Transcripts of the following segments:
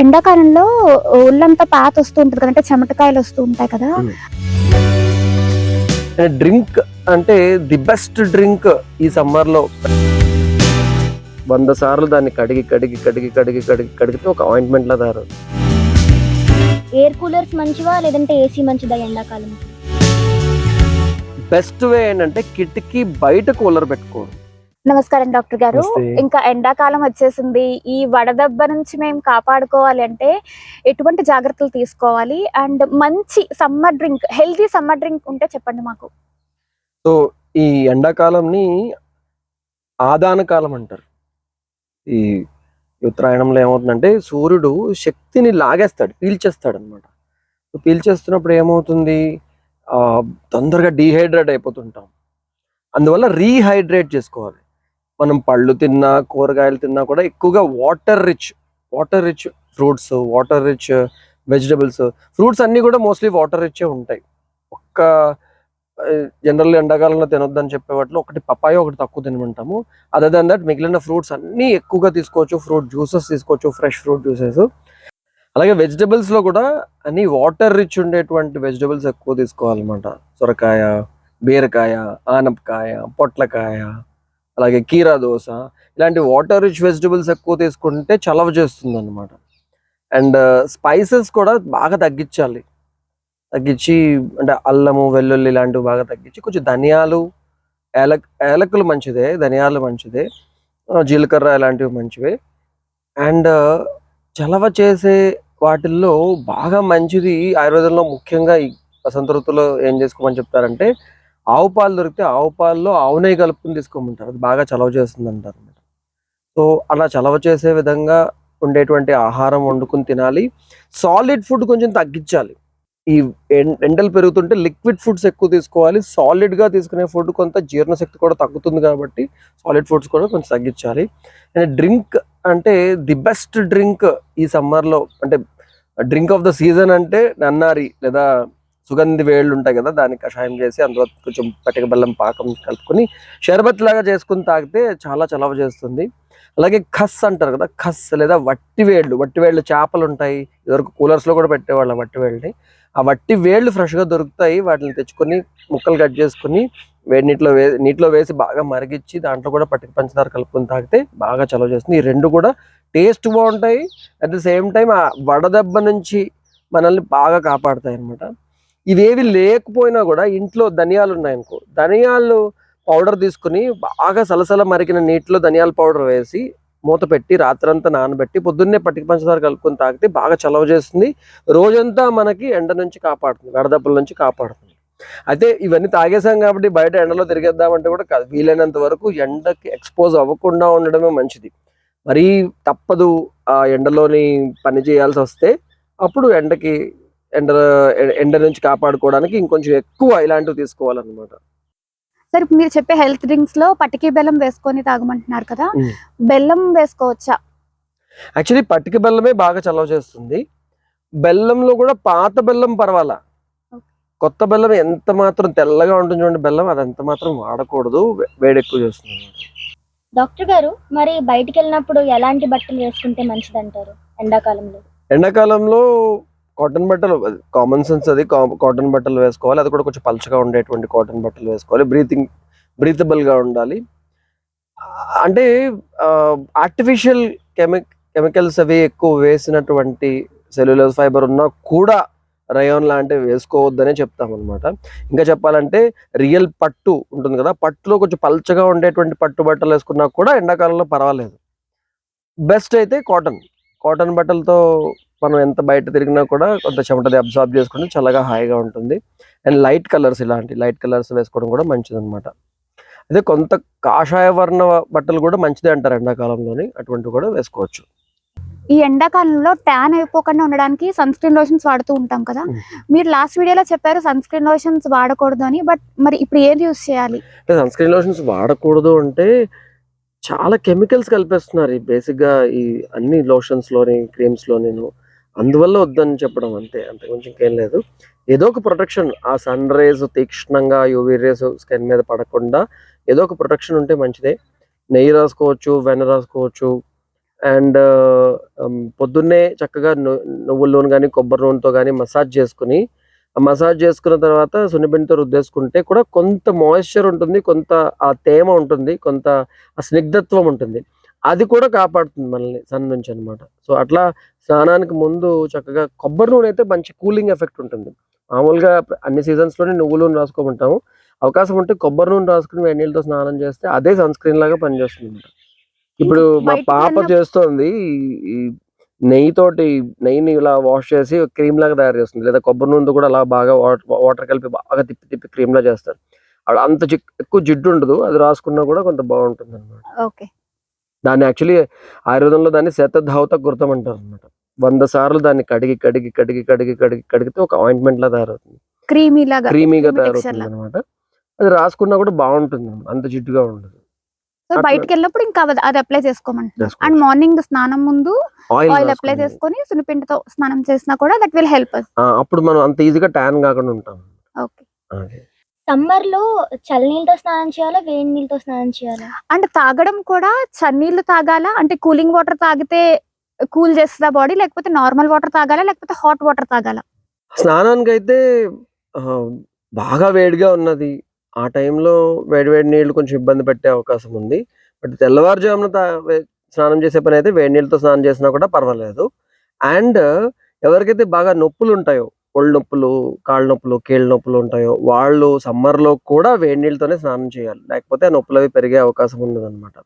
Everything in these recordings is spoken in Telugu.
ఎండాకాలంలో ఒళ్ళంతా పాత వస్తూ ఉంటుంది కదా అంటే చెమటకాయలు వస్తూ ఉంటాయి కదా. డ్రింక్ అంటే ది బెస్ట్ డ్రింక్ ఈ సమ్మర్లో వంద సార్లు దాన్ని కడిగి కడిగి కడిగి కడిగి కడిగి కడిగితే ఒక ఆయింట్మెంట్ లా తయారు ఎయిర్ కూలర్స్ మంచివా లేదంటే ఏసీ మంచిదా ఎండాకాలం బెస్ట్ వే ఏంటంటే కిటికీ బయట కూలర్ పెట్టుకోవడం. నమస్కారం డాక్టర్ గారు. ఇంకా ఎండాకాలం వచ్చేసింది. ఈ వడదెబ్బ నుంచి మేము కాపాడుకోవాలి అంటే ఎటువంటి జాగ్రత్తలు తీసుకోవాలి? అండ్ మంచి summer drink healthy summer drink ఉంటే చెప్పండి మాకు. సో ఈ ఎండాకాలంని ఆదాన కాలం అంటారు. ఈ ఉత్తరాయణంలో ఏమవుతుందంటే సూర్యుడు శక్తిని లాగేస్తాడు పీల్చేస్తాడు అనమాట పీల్చేస్తున్నప్పుడు ఏమవుతుంది? ఆ, తొందరగా డీహైడ్రేట్ అయిపోతుంటాం. అందువల్ల రీహైడ్రేట్ చేసుకోవాలి. మనం పళ్ళు తిన్నా కూరగాయలు తిన్నా కూడా ఎక్కువగా water rich water rich fruits water rich vegetables fruits అన్నీ కూడా మోస్ట్లీ వాటర్ రిచ్ ఉంటాయి. ఒక్క జనరల్ ఎండాకాలంలో తినొద్దని చెప్పే వాటిలో ఒకటి పపాయ ఒకటి తక్కువ తినమంటాము. అదర్ దాన్ దట్ మిగిలిన ఫ్రూట్స్ అన్నీ ఎక్కువగా తీసుకోవచ్చు. ఫ్రూట్ జ్యూసెస్ తీసుకోవచ్చు ఫ్రెష్ ఫ్రూట్ జ్యూసెస్ అలాగే వెజిటబుల్స్లో కూడా అన్ని వాటర్ రిచ్ ఉండేటువంటి వెజిటబుల్స్ ఎక్కువ తీసుకోవాలన్నమాట. సొరకాయ బీరకాయ ఆనపకాయ పొట్లకాయ అలాగే కీరా దోశ ఇలాంటి వాటర్ రిచ్ వెజిటబుల్స్ ఎక్కువ తీసుకుంటే చలవ చేస్తుంది అనమాట అండ్ స్పైసెస్ uh, కూడా బాగా తగ్గించాలి. తగ్గించి అంటే అల్లము వెల్లుల్లి ఇలాంటివి బాగా తగ్గించి కొంచెం ధనియాలు ఏలక్ ఏలకులు మంచిదే ధనియాలు మంచిదే జీలకర్ర ఇలాంటివి మంచివే. అండ్ uh, చలవ చేసే వాటిల్లో బాగా మంచిది ఆయుర్వేదంలో ముఖ్యంగా ఈ వసంత ఋతువులో ఏం చేసుకోమని చెప్తారంటే ఆవు పాలు దొరికితే ఆవు పాలలో ఆవు నెయ్యి కలుపుకుని తీసుకోమంటారు. అది బాగా చలవ చేస్తుంది అంటారు సో అలా చలవ చేసే విధంగా ఉండేటువంటి ఆహారం వండుకుని తినాలి. సాలిడ్ ఫుడ్ కొంచెం తగ్గించాలి. ఈ ఎండలు పెరుగుతుంటే లిక్విడ్ ఫుడ్స్ ఎక్కువ తీసుకోవాలి. సాలిడ్గా తీసుకునే ఫుడ్ కొంత జీర్ణశక్తి కూడా తగ్గుతుంది కాబట్టి సాలిడ్ ఫుడ్స్ కూడా కొంచెం తగ్గించాలి. అండ్ డ్రింక్ అంటే ది బెస్ట్ డ్రింక్ ఈ సమ్మర్లో అంటే డ్రింక్ ఆఫ్ ద సీజన్ అంటే నన్నారి లేదా సుగంధి వేళ్ళు ఉంటాయి కదా దాన్ని కషాయం చేసి అందులో కొంచెం పటిక బెల్లం పాకం కలుపుకొని షర్బత్ లాగా చేసుకుని తాగితే చాలా చలవ చేస్తుంది. అలాగే ఖస్ అంటారు కదా ఖస్ లేదా వట్టి వేళ్ళు వట్టి వేళ్ళు చేపలు ఉంటాయి. ఇదివరకు కూలర్స్లో కూడా పెట్టేవాళ్ళం వట్టి వేళ్ళని. ఆ వట్టి వేళ్ళు ఫ్రెష్గా దొరుకుతాయి. వాటిని తెచ్చుకొని ముక్కలు కట్ చేసుకొని వేడి నీటిలో వే నీటిలో వేసి బాగా మరిగించి దాంట్లో కూడా పట్టిక పంచదార కలుపుకొని తాగితే బాగా చలవ చేస్తుంది. ఈ రెండు కూడా టేస్ట్ బాగుంటాయి. అట్ ద సేమ్ టైం ఆ వడదెబ్బ నుంచి మనల్ని బాగా కాపాడుతాయి అన్నమాట. ఇవేవి లేకపోయినా కూడా ఇంట్లో ధనియాలు ఉన్నాయనుకో ధనియాలు పౌడర్ తీసుకుని బాగా సలసల మరిగిన నీటిలో ధనియాల పౌడర్ వేసి మూత పెట్టి రాత్రంతా నానబెట్టి పొద్దున్నే పట్టిక పంచదార కలుపుకొని తాగితే బాగా చలవ చేస్తుంది. రోజంతా మనకి ఎండ నుంచి కాపాడుతుంది వడదెబ్బల నుంచి కాపాడుతుంది. అయితే ఇవన్నీ తాగేసాం కాబట్టి బయట ఎండలో తిరిగేద్దామంటే కూడా కాదు వీలైనంత వరకు ఎండకి ఎక్స్పోజ్ అవ్వకుండా ఉండడమే మంచిది. మరీ తప్పదు ఆ ఎండలోని పని చేయాల్సి వస్తే అప్పుడు ఎండకి ఎండ ఎండ నుంచి కాపాడుకోవడానికి ఇంకొంచెం ఎక్కువ ఇలాంటివి తీసుకోవాలన్నమాట సరే ఇప్పుడు మీరు చెప్పే హెల్త్ డ్రింక్స్లో పటికి బెల్లం వేసుకొని తాగమంటున్నారు కదా. బెల్లం వేసుకోవచ్చా యాక్చువల్లీ పట్టిక బెల్లమే బాగా చలవ చేస్తుంది బెల్లంలో కూడా పాత బెల్లం పర్వాలా. కొత్త బెల్లం ఎంత మాత్రం తెల్లగా ఉంటుంది చూడండి బెల్లం అది ఎంత మాత్రం వాడకూడదు వే- వేడి ఎక్కువ చేస్తుంది. డాక్టర్ గారు మరి బయటికి వెళ్ళినప్పుడు ఎలాంటి బట్టలు వేసుకుంటే మంచిదంటారు ఎండాకాలంలో ఎండాకాలంలో కాటన్ బట్టలు కామన్ సెన్స్ అది కాటన్ బట్టలు వేసుకోవాలి. అది కూడా కొంచెం పలుచగా ఉండేటువంటి కాటన్ బట్టలు వేసుకోవాలి. బ్రీతింగ్ బ్రీతబుల్గా ఉండాలి. అంటే ఆర్టిఫిషియల్ కెమి కెమికల్స్ అవి ఎక్కువ వేసినటువంటి సెల్యులోజ్ ఫైబర్ ఉన్నా కూడా రయోన్ లాంటివి వేసుకోవద్దనే చెప్తాం అనమాట ఇంకా చెప్పాలంటే రియల్ పట్టు ఉంటుంది కదా పట్టులో కొంచెం పల్చగా ఉండేటువంటి పట్టు బట్టలు వేసుకున్నా కూడా ఎండాకాలంలో పర్వాలేదు. బెస్ట్ అయితే కాటన్ కాటన్ బట్టలతో మనం ఎంత బయట తిరిగినా కూడా కొంత చెమటది అబ్జార్బ్ చేసుకుంటే చల్లగా హాయిగా ఉంటుంది. అండ్ లైట్ కలర్స్ ఇలాంటి లైట్ కలర్స్ వేసుకోవడం కూడా మంచిది అనమాట అదే కొంత కాషాయ వర్ణ బట్టలు కూడా మంచిదే అంటారు ఎండాకాలంలోని అటువంటివి కూడా వేసుకోవచ్చు. ఈ ఎండాకాలంలో ట్యాన్ అయిపోకుండా ఉండడానికి సన్ స్క్రీన్ లోషన్స్ వాడుతూ ఉంటాం కదా. మీరు లాస్ట్ వీడియోలో చెప్పారు సన్ స్క్రీన్ లోషన్స్ వాడకూడదు అని బట్ మరి ఇప్పుడు ఏది యూస్ చేయాలి? అంటే సన్ స్క్రీన్ లోషన్స్ వాడకూడదు అంటే చాలా కెమికల్స్ కలిపేస్తున్నారు. ఈ బేసిక్గా ఈ అన్ని లోషన్స్లోని క్రీమ్స్లోని అందువల్ల వద్దని చెప్పడం అంతే అంత కొంచెం ఇంకేం లేదు. ఏదో ఒక ప్రొటెక్షన్ ఆ సన్ రేస్ తీక్షణంగా యూవీ రేస్ స్కిన్ మీద పడకుండా ఏదో ఒక ప్రొటెక్షన్ ఉంటే మంచిదే. నెయ్యి రాసుకోవచ్చు వెన్న రాసుకోవచ్చు. అండ్ పొద్దున్నే చక్కగా ను- నువ్వుల నూనె కానీ కొబ్బరి నూనెతో కానీ మసాజ్ చేసుకుని ఆ మసాజ్ చేసుకున్న తర్వాత సున్నిపిండితో రుద్దేసుకుంటే కూడా కొంత మాయిశ్చర్ ఉంటుంది కొంత ఆ తేమ ఉంటుంది కొంత ఆ స్నిగ్ధత్వం ఉంటుంది. అది కూడా కాపాడుతుంది మనల్ని సన్ నుంచి అన్నమాట. సో అట్లా స్నానానికి ముందు చక్కగా కొబ్బరి నూనె అయితే మంచి కూలింగ్ ఎఫెక్ట్ ఉంటుంది. మామూలుగా అన్ని సీజన్స్లోనే నువ్వుల నూనె రాసుకోమంటాము. అవకాశం ఉంటే కొబ్బరి నూనె రాసుకుని వేడి నీళ్ళతో స్నానం చేస్తే అదే సన్ స్క్రీన్ లాగా పనిచేస్తుంది అన్నమాట. ఇప్పుడు మా పాప చేస్తోంది ఈ- ఈ నెయ్యితోటి నెయ్యిని ఇలా వాష్ చేసి క్రీమ్ లాగా తయారు చేస్తుంది. లేదా కొబ్బరి నూనె కూడా అలా బాగా వాటర్ కలిపి బాగా తిప్పి తిప్పి క్రీమ్ లా చేస్తారు అంత ఎక్కువ జిడ్డు ఉండదు. అది రాసుకున్నా కూడా కొంత బాగుంటుంది అనమాట ఓకే. దాన్ని యాక్చువల్లీ ఆయుర్వేదంలో దాన్ని శతధావత గుర్తం అంటారు అనమాట వంద సార్లు దాన్ని కడిగి కడిగి కడిగి కడిగి కడిగి కడిగితే ఒక ఆయింట్మెంట్ లా తయారవుతుంది క్రీమీ లాగా క్రీమీగా తయారవుతుంది. అనమాట అది రాసుకున్నా కూడా బాగుంటుంది. అంత జిడ్డుగా ఉండదు. బయటికి వెళ్ళినప్పుడు ఇంకా అది- అది అప్లై చేసుకోవచ్చు. అండ్ మార్నింగ్ స్నానం ముందు ఆయిల్ అప్లై. చేసుకొని సున్నిపిండితో స్నానం చేసినా కూడా దట్ విల్ హెల్ప్ అప్పుడు మనం అంత ఈజీగా ట్యాన్ కాకుండా ఉంటాం ఓకే అదే సమ్మర్లో చల్లనీళ్ళతో స్నానం చేయాలా వేడి నీళ్ళతో స్నానం చేయాలా? అండ్ తాగడం కూడా చన్నీళ్ళు తాగాలా? అంటే కూలింగ్ వాటర్ తాగితే కూల్ చేస్తుందా బాడీ? లేకపోతే నార్మల్ వాటర్ తాగాలా? లేకపోతే హాట్ వాటర్ తాగాలా? స్నానానికి అయితే బాగా వేడిగా ఉన్నది. ఆ టైంలో వేడి వేడి నీళ్ళు కొంచెం ఇబ్బంది పెట్టే అవకాశం ఉంది. బట్ తెల్లవారుజామున తా- వే- స్నానం చేసే పని అయితే వేడి నీళ్ళతో స్నానం చేసినా కూడా పర్వాలేదు. అండ్ ఎవరికైతే బాగా నొప్పులు ఉంటాయో ఒళ్ళు నొప్పులు కాళ్ళ నొప్పులు కీళ్ళ నొప్పులు ఉంటాయో వాళ్ళు సమ్మర్లో కూడా వేడి నీళ్ళతోనే స్నానం చేయాలి. లేకపోతే ఆ నొప్పులు అవి పెరిగే అవకాశం ఉండదు అనమాట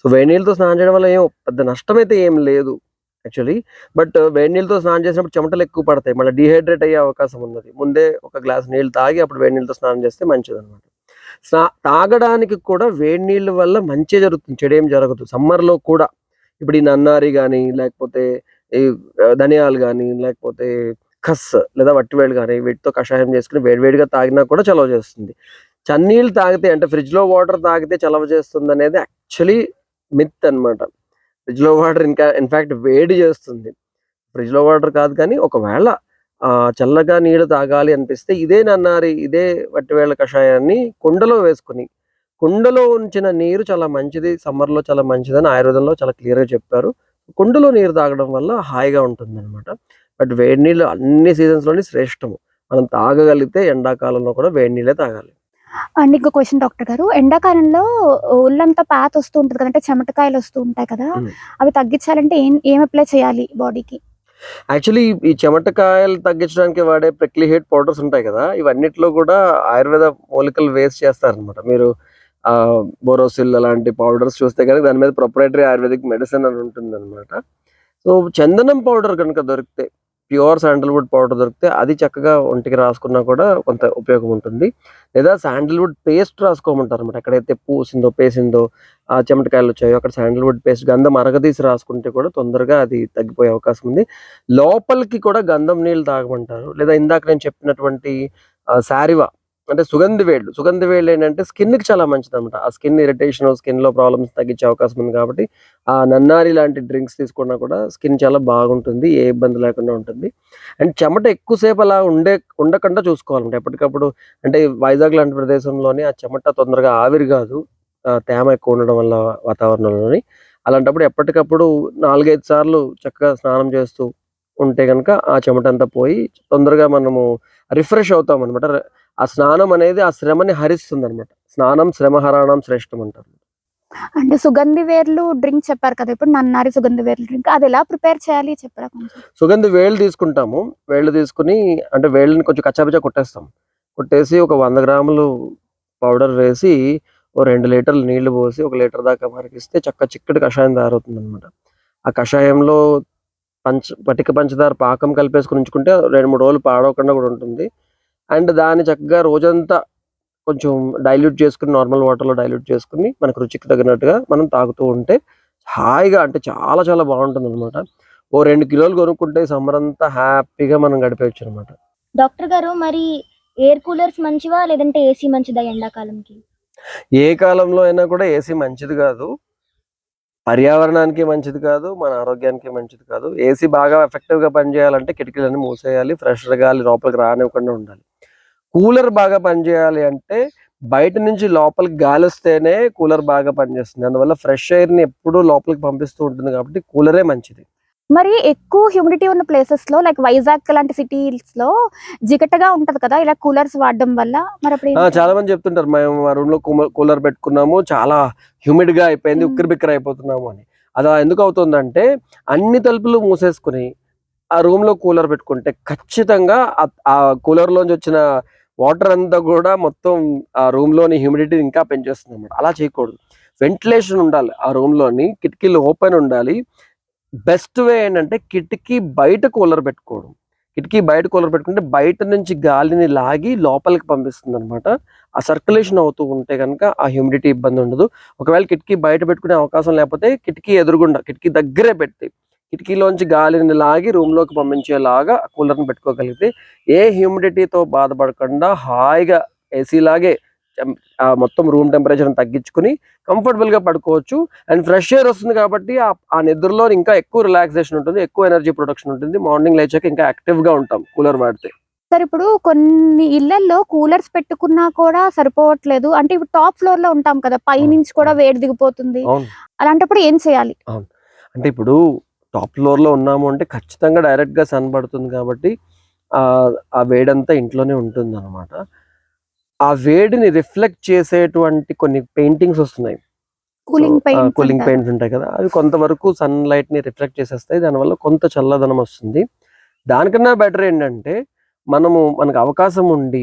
సో వేడి నీళ్ళతో స్నానం చేయడం వల్ల ఏం పెద్ద నష్టం అయితే ఏం లేదు యాక్చువల్లీ. బట్ వేడి నీళ్ళతో స్నానం చేసినప్పుడు చెమటలు ఎక్కువ పడతాయి. మళ్ళీ డిహైడ్రేట్ అయ్యే అవకాశం ఉన్నది. ముందే ఒక గ్లాస్ నీళ్ళు తాగి అప్పుడు వేడి నీళ్ళతో స్నానం చేస్తే మంచిది అనమాట స్నా తాగడానికి కూడా వేడి నీళ్ళ వల్ల మంచి జరుగుతుంది. చెడేం జరగదు. సమ్మర్లో కూడా ఇప్పుడు ఈ నన్నారి కానీ లేకపోతే ఈ ధనియాలు కానీ లేకపోతే ఖస్ లేదా వట్టివేళ్ళు కానీ వీటితో కషాయం చేసుకుని వేడివేడిగా తాగినా కూడా చలవ చేస్తుంది. చన్నీళ్ళు తాగితే అంటే ఫ్రిడ్జ్లో వాటర్ తాగితే చలవ చేస్తుంది అనేది యాక్చువల్లీ మిత్ అన్నమాట. ఫ్రిడ్జ్లో వాటర్ ఇంకా ఇన్ఫ్యాక్ట్ వేడి చేస్తుంది. ఫ్రిడ్జ్లో వాటర్ కాదు కానీ ఒకవేళ చల్లగా నీళ్ళు తాగాలి అనిపిస్తే ఇదే నన్నారి ఇదే వట్టివేళ్ళ కషాయాన్ని కుండలో వేసుకుని కుండలో ఉంచిన నీరు చాలా మంచిది సమ్మర్లో చాలా మంచిదని ఆయుర్వేదంలో చాలా క్లియర్గా చెప్పారు. కుండలో నీరు తాగడం వల్ల హాయిగా ఉంటుంది అనమాట బట్ వేడి నీళ్ళు అన్ని సీజన్స్లోని శ్రేష్టము. మనం తాగగలిగితే ఎండాకాలంలో కూడా వేడి నీళ్ళే తాగాలి. అండ్ ఇంకో క్వశ్చన్ డాక్టర్ గారు. ఎండాకాలంలో ఒళ్ళంతా పాత వస్తూ ఉంటుంది కదా అంటే చెమటకాయలు వస్తూ ఉంటాయి కదా. అవి తగ్గించాలంటే ఏం ఏం అప్లై చేయాలి బాడీకి? యాక్చువల్లీ ఈ చెమటకాయలు తగ్గించడానికి వాడే ప్రిక్లీ హీట్ పౌడర్స్ ఉంటాయి కదా ఇవన్నిట్లో కూడా ఆయుర్వేద మూలికలు వేస్ట్ చేస్తారనమాట మీరు బోరోసిల్ అలాంటి పౌడర్స్ చూస్తే కనుక దాని మీద ప్రొపరేటరీ ఆయుర్వేదిక్ మెడిసిన్ అని ఉంటుంది అనమాట సో చందనం పౌడర్ కనుక దొరికితే ప్యూర్ శాండల్వుడ్ పౌడర్ దొరికితే అది చక్కగా ఒంటికి రాసుకున్నా కూడా కొంత ఉపయోగం ఉంటుంది. లేదా శాండల్వుడ్ పేస్ట్ రాసుకోమంటారు అనమాట ఎక్కడైతే పూసిందో పేసిందో ఆ చెమటకాయలు వచ్చాయో అక్కడ శాండల్వుడ్ పేస్ట్ గంధం అరగదీసి రాసుకుంటే కూడా తొందరగా అది తగ్గిపోయే అవకాశం ఉంది. లోపలికి కూడా గంధం నీళ్ళు తాగమంటారు. లేదా ఇందాక నేను చెప్పినటువంటి ఆ, శారివా అంటే సుగంధి వేళ్ళు. సుగంధి వేళ్ళు ఏంటంటే స్కిన్కి కి చాలా మంచిది అనమాట ఆ స్కిన్ ఇరిటేషన్ స్కిన్లో ప్రాబ్లమ్స్ తగ్గించే అవకాశం ఉంది కాబట్టి ఆ నన్నారి లాంటి డ్రింక్స్ తీసుకున్నా కూడా స్కిన్ చాలా బాగుంటుంది ఏ ఇబ్బంది లేకుండా ఉంటుంది. అండ్ చెమట ఎక్కువసేపు అలా ఉండే ఉండకుండా చూసుకోవాలంటే ఎప్పటికప్పుడు అంటే వైజాగ్ లాంటి ప్రదేశంలోని ఆ చెమట తొందరగా ఆవిరి కాదు. ఆ, తేమ ఎక్కువ ఉండడం వల్ల వాతావరణంలోని. అలాంటప్పుడు ఎప్పటికప్పుడు నాలుగైదు సార్లు చక్కగా స్నానం చేస్తూ ఉంటే కనుక ఆ చెమట అంతా పోయి తొందరగా మనము రిఫ్రెష్ అవుతాం అనమాట ఆ స్నానం అనేది ఆ శ్రమని హరిస్తుంది అనమాట స్నానం శ్రమ హరాణం శ్రేష్టం అంటారు అంటే సుగంధి వేర్లు డ్రింక్ చెప్పారు కదా ఇప్పుడు నన్నారి సుగంధి వేర్లు డ్రింక్ అది ఎలా ప్రిపేర్ చేయాలి చెప్పరా సుగంధి వేళ్ళు తీసుకుంటాము. వేళ్ళు తీసుకుని అంటే వేళ్ళని కొంచెం కచ్చాపిచ్చా కొట్టేస్తాం. కొట్టేసి ఒక వంద గ్రాములు పౌడర్ వేసి ఓ రెండు లీటర్లు నీళ్ళు పోసి ఒక లీటర్ దాకా మరిగిస్తే చక్క చిక్కటి కషాయం తయారవుతుంది అనమాట ఆ కషాయంలో పంచ పటిక పంచదార పాకం కలిపేసుకుని ఉంచుకుంటే రెండు మూడు రోజులు పాడవకుండా కూడా ఉంటుంది. అండ్ దాన్ని చక్కగా రోజంతా కొంచెం డైల్యూట్ చేసుకుని నార్మల్ వాటర్లో డైల్యూట్ చేసుకుని మనకు రుచికి తగినట్టుగా మనం తాగుతూ ఉంటే హాయిగా అంటే చాలా చాలా బాగుంటుంది అనమాట ఓ రెండు కిలోలు కొనుక్కుంటే సమ్మర్ అంతా హ్యాపీగా మనం గడిపేయచ్చు అనమాట డాక్టర్ గారు మరి ఎయిర్ కూలర్స్ మంచివా? లేదంటే ఏసీ మంచిదా ఎండాకాలంకి? ఏ కాలంలో అయినా కూడా ఏసీ మంచిది కాదు. పర్యావరణానికి మంచిది కాదు మన ఆరోగ్యానికి మంచిది కాదు. ఏసీ బాగా ఎఫెక్టివ్గా పనిచేయాలంటే కిటికీలన్నీ మూసేయాలి ఫ్రెష్ గాలి లోపలికి రానివ్వకుండా ఉండాలి. కూలర్ బాగా పనిచేయాలి అంటే బయట నుంచి లోపలికి గాలి వస్తేనే కూలర్ బాగా పనిచేస్తుంది. అందువల్ల ఫ్రెష్ ఎయిర్ని ఎప్పుడూ లోపలికి పంపిస్తూ ఉంటుంది కాబట్టి కూలరే మంచిది. మరి ఎక్కువ హ్యూమిడిటీ ఉన్న ప్లేసెస్లో లైక్ వైజాగ్ లాంటి సిటీస్లో జిగటగా ఉంటది కదా ఇలా కూలర్స్ వాడడం వల్ల మరి అప్పుడు? చాలా మంది చెప్తుంటారు మేము మా రూమ్లో కూలర్ పెట్టుకున్నాము చాలా హ్యూమిడ్గా అయిపోయింది. ఉక్కిరి బిక్కిరి అయిపోతున్నాము అని అలా ఎందుకు అవుతుందంటే అన్ని తలుపులు మూసేసుకుని ఆ రూమ్లో కూలర్ పెట్టుకుంటే ఖచ్చితంగా ఆ- ఆ కూలర్ లోంచి వచ్చిన వాటర్ అంతా కూడా మొత్తం ఆ రూమ్లోని హ్యూమిడిటీ ఇంకా పెంచేస్తుంది అనమాట అలా చేయకూడదు వెంటిలేషన్ ఉండాలి ఆ రూమ్లోని కిటికీలు ఓపెన్ ఉండాలి బెస్ట్ వే ఏంటంటే కిటికీ బయట కూలర్ పెట్టుకోవడం. కిటికీ బయట కూలర్ పెట్టుకుంటే బయట నుంచి గాలిని లాగి లోపలికి పంపిస్తుంది అనమాట ఆ సర్క్యులేషన్ అవుతూ ఉంటే కనుక ఆ హ్యూమిడిటీ ఇబ్బంది ఉండదు. ఒకవేళ కిటికీ బయట పెట్టుకునే అవకాశం లేకపోతే కిటికీ ఎదురుగుండా కిటికీ దగ్గరే పెట్టి కిటికీలోంచి గాలిని లాగి రూమ్లోకి పంపించేలాగా కూలర్ని పెట్టుకోగలిగితే ఏ హ్యూమిడిటీతో బాధపడకుండా హాయిగా ఏసీ లాగే మొత్తం రూమ్ టెంపరేచర్ని తగ్గించుకుని comfortable గా పడుకోవచ్చు. అండ్ ఫ్రెష్ ఎయిర్ వస్తుంది కాబట్టి ఆ- నిద్రలో ఇంకా ఎక్కువ రిలాక్సేషన్ ఉంటుంది ఎక్కువ ఎనర్జీ ప్రొడక్షన్ ఉంటుంది. మార్నింగ్ లేచాక ఇంకా active గా ఉంటాం కూలర్ వాడితే సార్ ఇప్పుడు కొన్ని ఇళ్ళలో కూలర్స్ పెట్టుకున్నా కూడా సరిపోవట్లేదు. అంటే ఇప్పుడు టాప్ ఫ్లోర్లో ఉంటాం కదా పై. నుంచి కూడా వేడి దిగిపోతుంది. అవును. అలాంటప్పుడు ఏం చేయాలి? అంటే ఇప్పుడు టాప్ ఫ్లోర్లో ఉన్నాము అంటే ఖచ్చితంగా డైరెక్ట్గా సన్ పడుతుంది కాబట్టి ఆ ఆ వేడంతా ఇంట్లోనే ఉంటుంది అనమాట ఆ వేడిని రిఫ్లెక్ట్ చేసేటువంటి కొన్ని పెయింటింగ్స్ వస్తున్నాయి. కూలింగ్ పెయింట్స్ కూలింగ్ పెయింట్స్ ఉంటాయి కదా అవి కొంతవరకు సన్ లైట్ని రిఫ్లెక్ట్ చేసేస్తాయి. దానివల్ల కొంత చల్లదనం వస్తుంది. దానికన్నా బెటర్ ఏంటంటే మనము మనకు అవకాశం ఉండి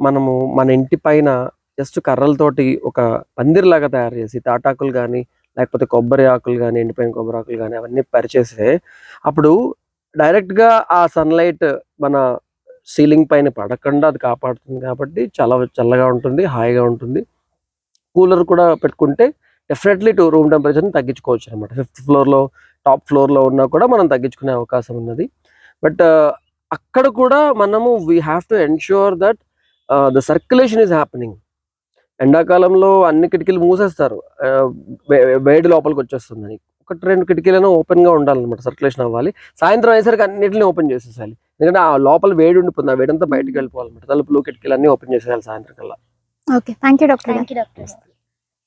మనము మన ఇంటి పైన జస్ట్ కర్రలతోటి ఒక పందిరిలాగా తయారు చేసి తాటాకులు కానీ లేకపోతే కొబ్బరి ఆకులు కానీ ఎండిపోయిన కొబ్బరి ఆకులు కానీ అవన్నీ పరిచేస్తే అప్పుడు direct గా ఆ సన్లైట్ మన సీలింగ్ పైన పడకుండా అది కాపాడుతుంది కాబట్టి చాలా చల్లగా ఉంటుంది హాయిగా ఉంటుంది. కూలర్ కూడా పెట్టుకుంటే డెఫినెట్లీ టూ రూమ్ టెంపరేచర్ని తగ్గించుకోవచ్చు అనమాట ఫిఫ్త్ ఫ్లోర్లో టాప్ ఫ్లోర్లో ఉన్నా కూడా మనం తగ్గించుకునే అవకాశం ఉన్నది. బట్ uh, అక్కడ కూడా మనము we have to ensure that the circulation is happening ఎండాకాలంలో అన్ని కిటికీలు మూసేస్తారు. Uh, వేడి లోపలికి వచ్చేస్తుందని. ఒకటి రెండు కిటికీలను ఓపెన్గా ఉండాలన్నమాట సర్క్యులేషన్ అవ్వాలి. సాయంత్రం అయ్యేసరికి అన్నిటిని ఓపెన్ చేసేసాలి ఎందుకంటే ఆ లోపల వేడి ఉండిపోతుంది ఆ వేడంతా బయటకు వెళ్ళిపోవాలన్నమాట. తలుపులు కిటికీలు అన్ని ఓపెన్ చేసేయాలి సాయంత్రం కల్లా. Okay. Thank you doctor thank you doctor